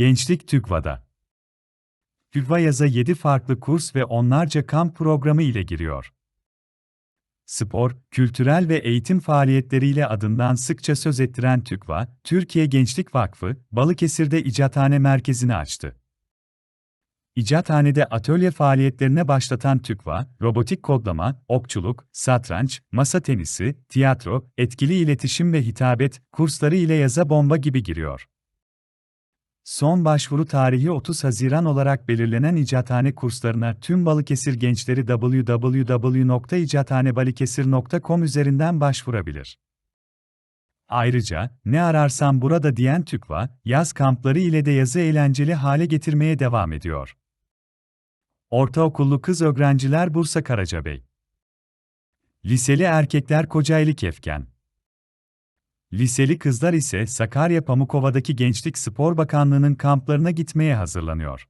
Gençlik TÜGVA'da. TÜGVA yaza 7 farklı kurs ve onlarca kamp programı ile giriyor. Spor, kültürel ve eğitim faaliyetleriyle adından sıkça söz ettiren TÜGVA, Türkiye Gençlik Vakfı, Balıkesir'de İcathane Merkezi'ni açtı. İcathanede atölye faaliyetlerine başlatan TÜGVA, robotik kodlama, okçuluk, satranç, masa tenisi, tiyatro, etkili iletişim ve hitabet kursları ile yaza bomba gibi giriyor. Son başvuru tarihi 30 Haziran olarak belirlenen icathane kurslarına tüm Balıkesir gençleri www.icathanebalıkesir.com üzerinden başvurabilir. Ayrıca, ne ararsam burada diyen TÜKVA, yaz kampları ile de yazı eğlenceli hale getirmeye devam ediyor. Ortaokullu kız öğrenciler Bursa Karacabey. Liseli erkekler Kocaeli Kefken. Liseli kızlar ise Sakarya Pamukova'daki Gençlik Spor Bakanlığı'nın kamplarına gitmeye hazırlanıyor.